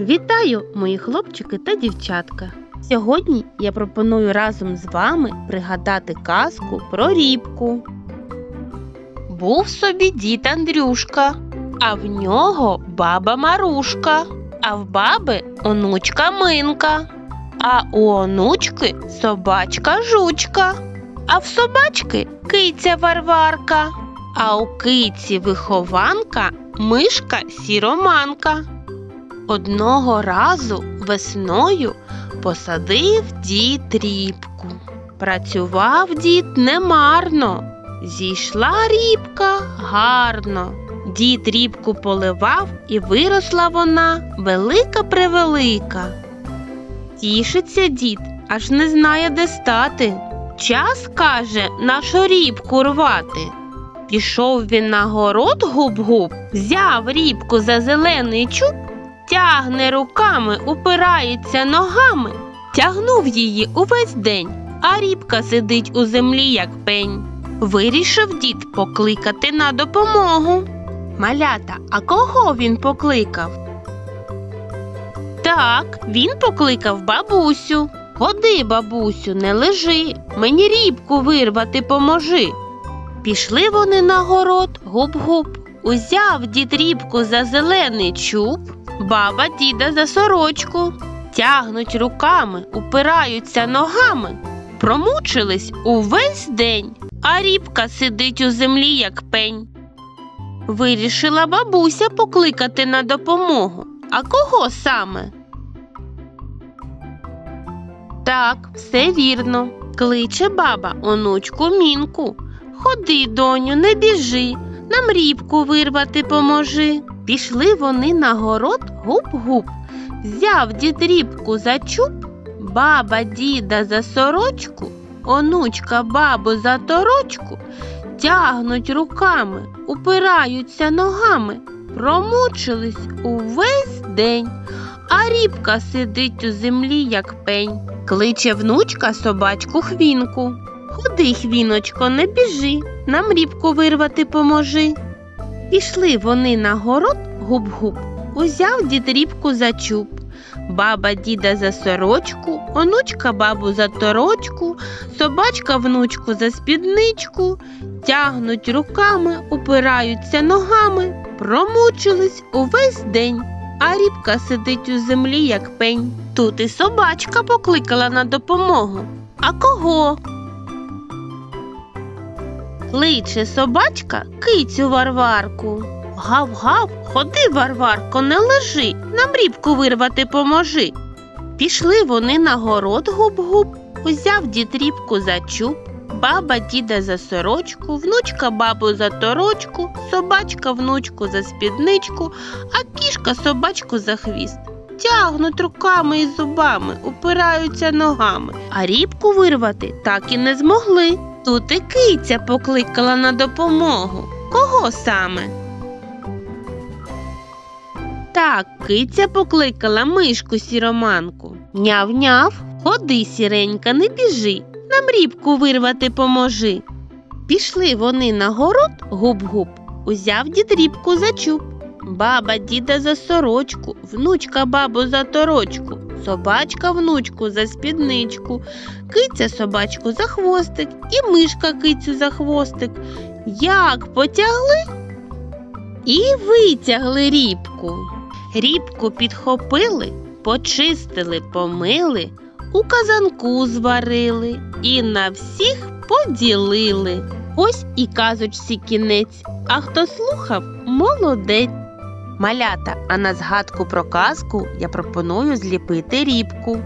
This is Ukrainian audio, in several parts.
Вітаю, мої хлопчики та дівчатка! Сьогодні я пропоную разом з вами пригадати казку про рібку. Був собі дід Андрюшка, а в нього баба Марушка, а в баби онучка Минка, а у онучки собачка жучка, а в собачки киця Варварка, а у киці вихованка мишка сіроманка. Одного разу весною посадив дід рібку. Працював дід немарно, зійшла рібка гарно. Дід рібку поливав і виросла вона велика превелика. Тішиться дід, аж не знає, де стати. Час, каже, нашу рібку рвати. Пішов він на город губ-губ, взяв рібку за зелений чуб, тягне руками, упирається ногами, тягнув її увесь день, а рібка сидить у землі, як пень. Вирішив дід покликати на допомогу. Малята, а кого він покликав? Так, він покликав бабусю. Ходи, бабусю, не лежи, мені рібку вирвати поможи. Пішли вони на город губ-губ. Узяв дід рібку за зелений чуб, баба діда за сорочку. Тягнуть руками, упираються ногами. Промучились увесь день, а рібка сидить у землі, як пень. Вирішила бабуся покликати на допомогу. А кого саме? Так, все вірно. Кличе баба онучку мінку. Ходи, доню, не біжи, нам рібку вирвати поможи. Пішли вони на город гуп-гуп. Взяв дід рібку за чуб, баба діда за сорочку, онучка бабу за торочку, тягнуть руками, упираються ногами, промучились увесь день, а рібка сидить у землі, як пень. Кличе внучка собачку хвінку. Ходи, хвіночко, не біжи, нам рібку вирвати поможи. Пішли вони на город губ-губ, узяв дід рібку за чуб. Баба діда за сорочку, онучка бабу за торочку, собачка внучку за спідничку, тягнуть руками, упираються ногами, промучились увесь день, а рібка сидить у землі, як пень. Тут і собачка покликала на допомогу. А кого? Кличе собачка кицю Варварку. Гав-гав, ходи, Варварко, не лежи, нам рібку вирвати поможи. Пішли вони на город губ-губ, узяв дід рібку за чуб, баба діда за сорочку, внучка бабу за торочку, собачка внучку за спідничку, а кішка собачку за хвіст. Тягнуть руками і зубами, упираються ногами, а рібку вирвати так і не змогли. Тут і киця покликала на допомогу. Кого саме? Так, киця покликала мишку сіроманку. Няв-няв, ходи, сіренька, не біжи, нам рібку вирвати поможи. Пішли вони на город губ-губ, узяв дід рібку за чуб. Баба діда за сорочку, внучка бабу за торочку, собачка внучку за спідничку, киця собачку за хвостик і мишка кицю за хвостик. Як потягли і витягли рібку. Рібку підхопили, почистили, помили, у казанку зварили і на всіх поділили. Ось і казочці кінець, а хто слухав, молодець. Малята, а на згадку про казку я пропоную зліпити рібку.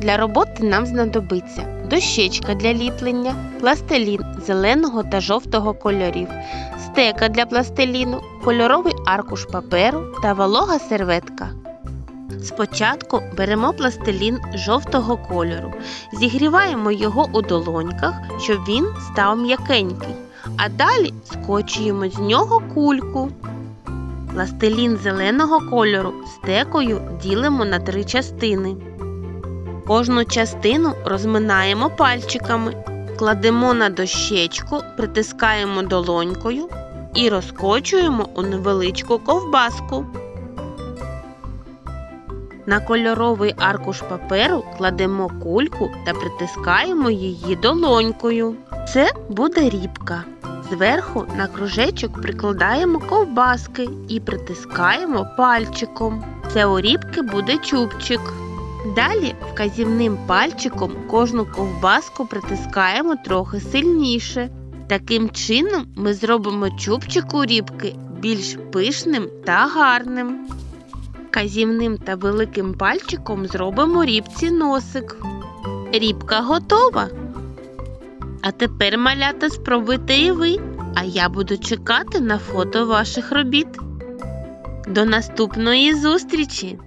Для роботи нам знадобиться дощечка для ліплення, пластилін зеленого та жовтого кольорів, стека для пластиліну, кольоровий аркуш паперу та волога серветка. Спочатку беремо пластилін жовтого кольору, зігріваємо його у долоньках, щоб він став м'якенький, а далі скочуємо з нього кульку. Пластилін зеленого кольору стекою ділимо на три частини. Кожну частину розминаємо пальчиками, кладемо на дощечку, притискаємо долонькою і розкочуємо у невеличку ковбаску. На кольоровий аркуш паперу кладемо кульку та притискаємо її долонькою. Це буде рібка. Зверху на кружечок прикладаємо ковбаски і притискаємо пальчиком. Це у рібки буде чубчик. Далі вказівним пальчиком кожну ковбаску притискаємо трохи сильніше. Таким чином ми зробимо чубчик у рібки більш пишним та гарним. Казівним та великим пальчиком зробимо рібці носик. Рібка готова. А тепер, малята, спробуйте і ви, а я буду чекати на фото ваших робіт. До наступної зустрічі!